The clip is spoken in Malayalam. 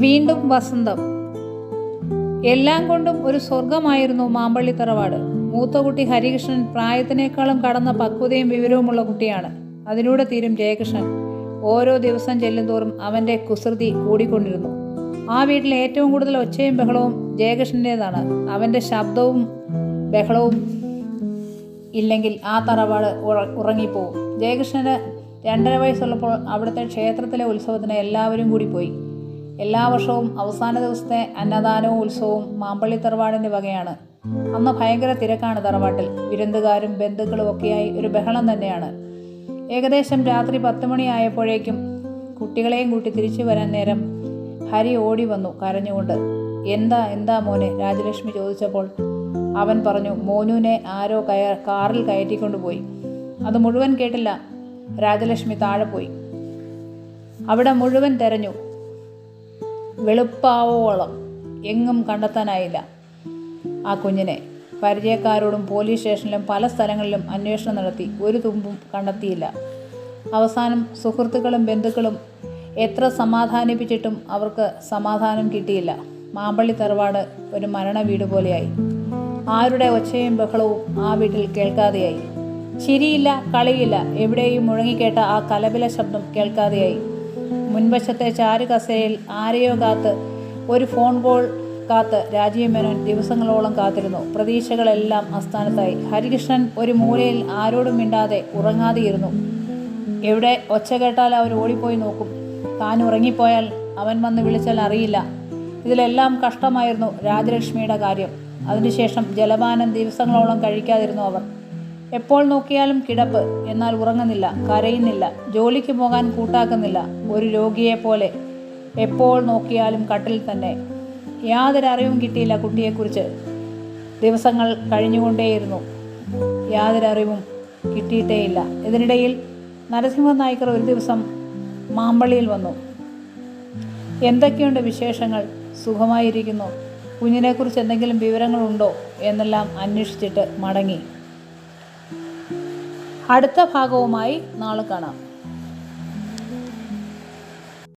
വീണ്ടും വസന്തം. എല്ലാം കൊണ്ടും ഒരു സ്വർഗമായിരുന്നു മാമ്പള്ളി തറവാട്. മൂത്ത കുട്ടി ഹരികൃഷ്ണൻ പ്രായത്തിനേക്കാളും കടന്ന പക്വതയും വിവരവുമുള്ള കുട്ടിയാണ്. അതിലൂടെ തീരും ജയകൃഷ്ണൻ. ഓരോ ദിവസം ചെല്ലുന്തോറും അവന്റെ കുസൃതി കൂടിക്കൊണ്ടിരുന്നു. ആ വീട്ടിലെ ഏറ്റവും കൂടുതൽ ഒച്ചയും ബഹളവും ജയകൃഷ്ണന്റേതാണ് അവന്റെ ശബ്ദവും ബഹളവും ഇല്ലെങ്കിൽ ആ തറവാട് ഉറ- ഉറങ്ങിപ്പോവും. ജയകൃഷ്ണന് രണ്ടര വയസ്സുള്ളപ്പോൾ അവിടുത്തെ ക്ഷേത്രത്തിലെ ഉത്സവത്തിന് എല്ലാവരും കൂടി പോയി. എല്ലാ വർഷവും അവസാന ദിവസത്തെ അന്നദാനവും ഉത്സവവും മാമ്പള്ളി തറവാടിന്റെ വകയാണ്. അന്ന് ഭയങ്കര തിരക്കാണ് തറവാട്ടിൽ. വിരുന്നുകാരും ബന്ധുക്കളും ഒക്കെയായി ഒരു ബഹളം തന്നെയാണ്. ഏകദേശം രാത്രി പത്ത് മണിയായപ്പോഴേക്കും കുട്ടികളെയും കൂട്ടി തിരിച്ചു വരാൻ നേരം ഹരി ഓടി വന്നു കരഞ്ഞുകൊണ്ട്. എന്താ എന്താ മോനെ? രാജലക്ഷ്മി ചോദിച്ചപ്പോൾ അവൻ പറഞ്ഞു മോനുവിനെ ആരോ കയ കാറിൽ കയറ്റിക്കൊണ്ടുപോയി അത് മുഴുവൻ കേട്ടില്ല. രാജലക്ഷ്മി താഴെ പോയി. അവിടെ മുഴുവൻ തെരഞ്ഞു. വെളുപ്പാവോളം എങ്ങും കണ്ടെത്താനായില്ല. ആ കുഞ്ഞിനെ പരിചയക്കാരോടും പോലീസ് സ്റ്റേഷനിലും പല സ്ഥലങ്ങളിലും അന്വേഷണം നടത്തി ഒരു തുമ്പും കണ്ടെത്തിയില്ല. അവസാനം സുഹൃത്തുക്കളും ബന്ധുക്കളും എത്ര സമാധാനിപ്പിച്ചിട്ടും അവർക്ക് സമാധാനം കിട്ടിയില്ല. മാമ്പള്ളി തറവാട് ഒരു മരണ വീട് പോലെയായി. ആരുടെ ഒച്ചയും ബഹളവും ആ വീട്ടിൽ കേൾക്കാതെയായി. ചിരിയില്ല കളിയില്ല എവിടെയും മുഴങ്ങിക്കേട്ട ആ കലപില ശബ്ദം കേൾക്കാതെയായി. മുൻവശത്തെ ചാരുകസേരയിൽ ആരെയോ കാത്ത് ഒരു ഫോൺ കോൾ കാത്ത് രാജീവ് മേനോൻ ദിവസങ്ങളോളം കാത്തിരുന്നു. പ്രതീക്ഷകളെല്ലാം അസ്ഥാനത്തായി ഹരികൃഷ്ണൻ ഒരു മൂലയിൽ ആരോടും മിണ്ടാതെ ഉറങ്ങാതെയിരുന്നു. എവിടെ? ഒച്ച കേട്ടാൽ അവർ ഓടിപ്പോയി നോക്കും. താൻ ഉറങ്ങിപ്പോയാൽ അവൻ വന്ന് വിളിച്ചാൽ അറിയില്ല. ഇതിലെല്ലാം കഷ്ടമായിരുന്നു രാജലക്ഷ്മിയുടെ കാര്യം. അതിനുശേഷം ജലപാനം ദിവസങ്ങളോളം കഴിക്കാതിരുന്നു അവർ. എപ്പോൾ നോക്കിയാലും കിടപ്പ്. എന്നാൽ ഉറങ്ങുന്നില്ല കരയുന്നില്ല ജോലിക്ക് പോകാൻ കൂട്ടാക്കുന്നില്ല ഒരു രോഗിയെ പോലെ. എപ്പോൾ നോക്കിയാലും കട്ടിൽ തന്നെ. യാതൊരു അറിവും കിട്ടിയില്ല കുട്ടിയെക്കുറിച്ച്. ദിവസങ്ങൾ കഴിഞ്ഞുകൊണ്ടേയിരുന്നു. യാതൊരു അറിവും കിട്ടിയിട്ടേയില്ല. ഇതിനിടയിൽ നരസിംഹ നായ്ക്കർ ഒരു ദിവസം മാമ്പള്ളിയിൽ വന്നു. എന്തൊക്കെയുണ്ട് വിശേഷങ്ങൾ? സുഖമായിരിക്കുന്നു. കുഞ്ഞിനെക്കുറിച്ച് എന്തെങ്കിലും വിവരങ്ങളുണ്ടോ? എന്നെല്ലാം അന്വേഷിച്ചിട്ട് മടങ്ങി. അടുത്ത ഭാഗവുമായി നാളെ കാണാം.